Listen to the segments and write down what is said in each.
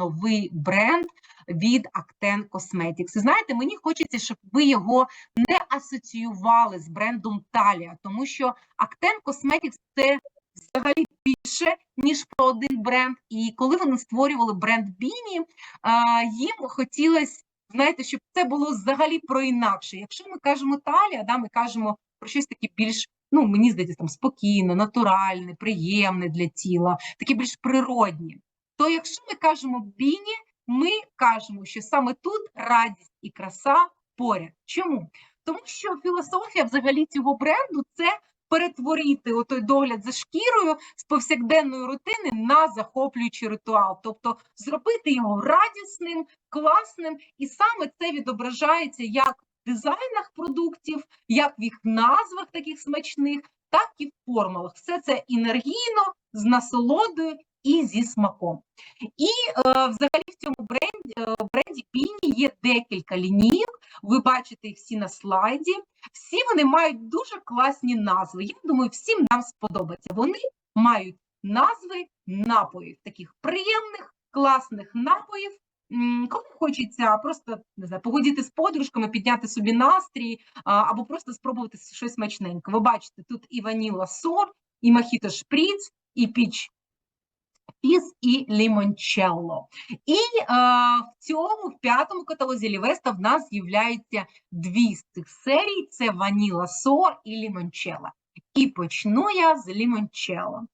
новий бренд від Acten Cosmetics. І знаєте, мені хочеться, щоб ви його не асоціювали з брендом Талія, тому що Acten Cosmetics – це взагалі більше, ніж про один бренд. І коли вони створювали бренд Біні, їм хотілося, знаєте, щоб це було взагалі про інакше. Якщо ми кажемо Талія, да, ми кажемо про щось таке більш, ну мені здається, там спокійне, натуральне, приємне для тіла, таке більш природні. То якщо ми кажемо Біні, ми кажемо, що саме тут радість і краса поряд. Чому? Тому що філософія взагалі цього бренду це перетворити отой догляд за шкірою з повсякденної рутини на захоплюючий ритуал, тобто зробити його радісним, класним, і саме це відображається як в дизайнах продуктів, як в їх назвах таких смачних, так і в формулах. Все це енергійно, з насолодою і зі смаком. І е, взагалі в цьому бренді е, бренді Піні є декілька лінійок. Ви бачите їх всі на слайді. Всі вони мають дуже класні назви. Я думаю, всім нам сподобається. Вони мають назви напоїв, таких приємних, класних напоїв. Коли хочеться просто не знаю, погодіти з подружками, підняти собі настрій або просто спробувати щось смачненьке. Ви бачите, тут і ваніла сор, і мохіто шприц, і піч Фіс і лімончелло. І е, в цьому в п'ятому каталозі Лівеста в нас з'являються дві з цих серій: це Ваніла Сор і Лімончелло. І почну я з лімончелло. Е,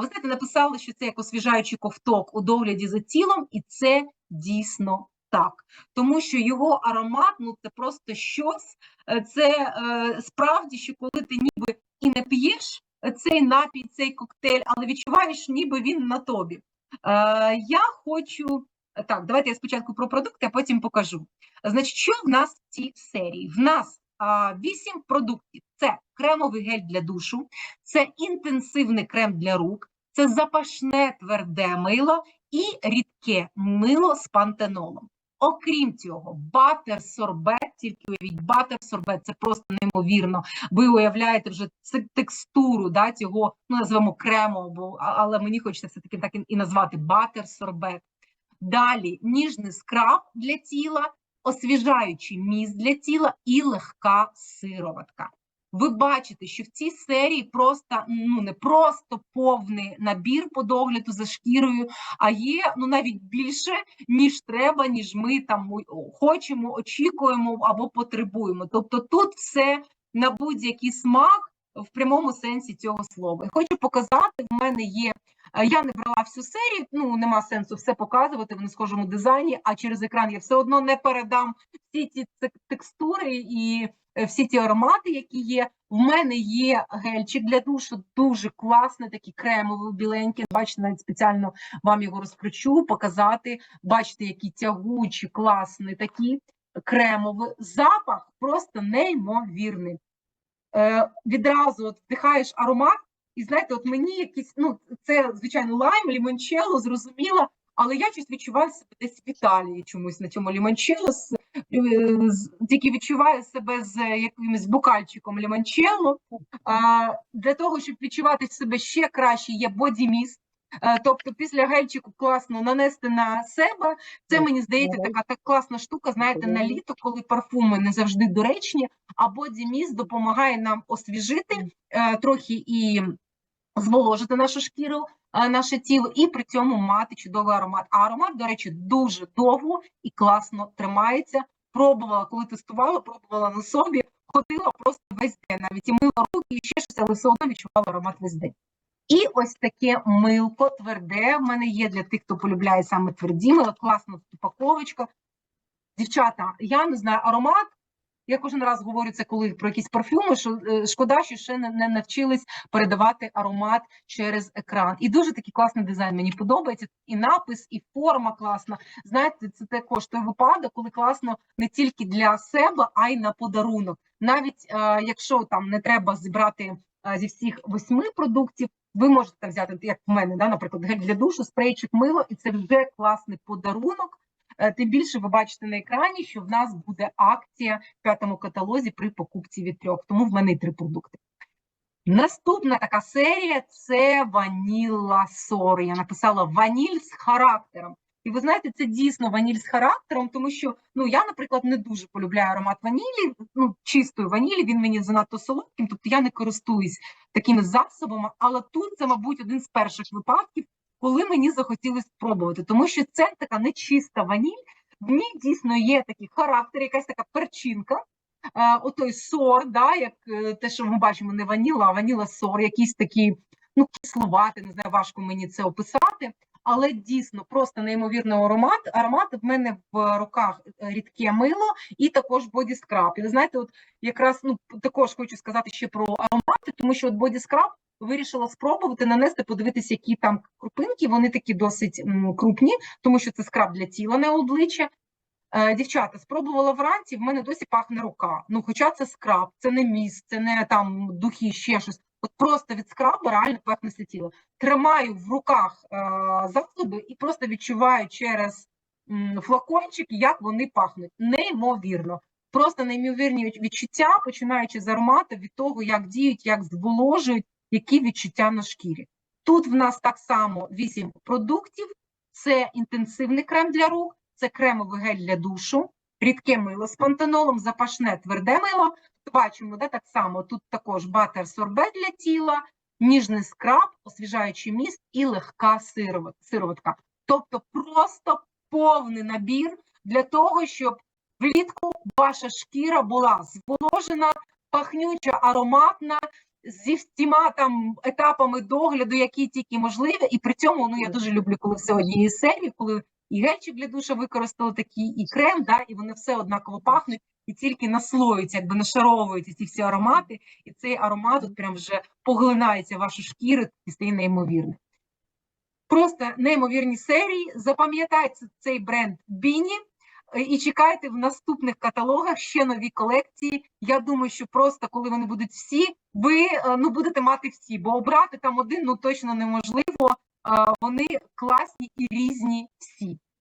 ви знаєте, написали, що це як освіжаючий ковток у догляді за тілом, і це дійсно так. Тому що його аромат ну це просто щось. Е, це е, справді, що коли ти ніби і не п'єш цей напій, цей коктейль, але відчуваєш, ніби він на тобі. Е, Я хочу. Так, давайте я спочатку про продукти, а потім покажу. Значить, що в нас в цій серії? В нас а, 8 продуктів: це кремовий гель для душу, це інтенсивний крем для рук, це запашне тверде мило і рідке мило з пантенолом. Окрім цього, батер сорбет, тільки уявіть, батер сорбет це просто неймовірно. Ви уявляєте вже текстуру да, цього, ну назвемо крему, бо, але мені хочеться все-таки так і назвати батер сорбет. Далі ніжний скраб для тіла, освіжаючий міст для тіла і легка сироватка ви бачите, що в цій серії просто ну не просто повний набір по догляду за шкірою, а є ну навіть більше, ніж треба, ніж ми там хочемо, очікуємо або потребуємо. Тобто тут все на будь-який смак в прямому сенсі цього слова. Хочу показати, в мене є. Е, я не брала всю серію, ну нема сенсу все показувати в несхожому дизайні, а через екран я все одно не передам всі ці текстури і всі ті аромати, які є. В мене є гельчик для душу, дуже класний, такий кремовий, біленький. Бачите, навіть спеціально вам його розкручу, показати. Бачите, який тягучий, класний такий кремовий запах, просто неймовірний. Е, Відразу от вдихаєш аромат, і знаєте, от мені якийсь, ну, це, звичайно, лайм, лімончелло, зрозуміло, але я щось відчуваю себе десь в Італії чомусь на цьому лімончелло, е, тільки відчуваю себе з якимось букальчиком лімончелло. Для того, щоб відчувати себе ще краще, є бодіміст. Тобто після гельчику класно нанести на себе. Це мені здається така так класна штука. Знаєте, на літо, коли парфуми не завжди доречні, а бодіміст допомагає нам освіжити е, трохи і зволожити нашу шкіру, наше тіло, і при цьому мати чудовий аромат. А аромат, до речі, дуже довго і класно тримається. Пробувала, коли тестувала, пробувала на собі, ходила просто весь день, навіть і мила руки, і ще щось, але все одно відчувала аромат весь день. І ось таке милко тверде. В мене є для тих, хто полюбляє саме тверді, мила класна упаковочка. Дівчата, я не знаю, аромат я кожен раз говорю це, коли про якісь парфюми, що е, шкода, що ще не, не навчились передавати аромат через екран. І дуже такий класний дизайн. Мені подобається і напис, і форма класна. Знаєте, це також той випадок, коли класно не тільки для себе, а й на подарунок. Навіть е, якщо там не треба зібрати е, зі всіх восьми продуктів. Ви можете взяти, як в мене, да, наприклад, гель для душу, спрейчик мило, і це вже класний подарунок тим більше ви бачите на екрані, що в нас буде акція в п'ятому каталозі при покупці від трьох, тому в мене три продукти. Наступна така серія це ваніла сор. Я написала ваніль з характером. І ви знаєте, це дійсно ваніль з характером, тому що ну я, наприклад, не дуже полюбляю аромат ванілі, ну чистої ванілі. Він мені занадто солодким, тобто я не користуюсь такими засобами. Але тут це, мабуть, один з перших випадків, коли мені захотілося спробувати, тому що це така нечиста ваніль. В ній дійсно є такий характер, якась така перчинка. е, Отой сор, да, як е, те, що ми бачимо, не ваніла, а ваніла сор, якийсь такий, ну, кисловатий, не знаю, важко мені це описати. Але дійсно просто неймовірний аромат. Аромат в мене в руках е, рідке мило і також бодіскраб. І ви знаєте, от якраз ну також хочу сказати ще про аромати, тому що от бодіскраб вирішила спробувати нанести, подивитися, які там крупинки. Вони такі досить крупні, тому що це скраб для тіла, не обличчя. Е, Дівчата, спробувала вранці, в мене досі пахне рука. Ну, хоча це скраб, це не міст, це не там духи, ще щось. От просто від скрабу реально пахне все тіло. Тримаю в руках е, засоби і просто відчуваю через флакончик, як вони пахнуть. Неймовірно. Просто неймовірні відчуття, починаючи з аромату, від того, як діють, як зволожують, які відчуття на шкірі. Тут в нас так само 8 продуктів: це інтенсивний крем для рук, це кремовий гель для душу, рідке мило з пантенолом, запашне тверде мило. Бачимо, де так само тут також батер сорбет для тіла, ніжний скраб, освіжаючий міст і легка сироватка. Тобто просто повний набір для того, щоб влітку ваша шкіра була зволожена, пахнюча, ароматна, зі всіма там етапами догляду, які тільки можливі. І при цьому ну я дуже люблю, коли все однієї серії, коли і гельчик для душа використали такий, і крем, да, і вони все однаково пахнуть, і тільки наслоюються, якби нашаровуються ці всі аромати, і цей аромат от прям вже поглинається в вашу шкіру і стає неймовірним. Просто неймовірні серії. Запам'ятайте цей бренд Біні і чекайте в наступних каталогах ще нові колекції. Я думаю, що просто коли вони будуть всі, ви е, ну будете мати всі, бо обрати там один ну точно неможливо. Е, Вони класні і різні всі.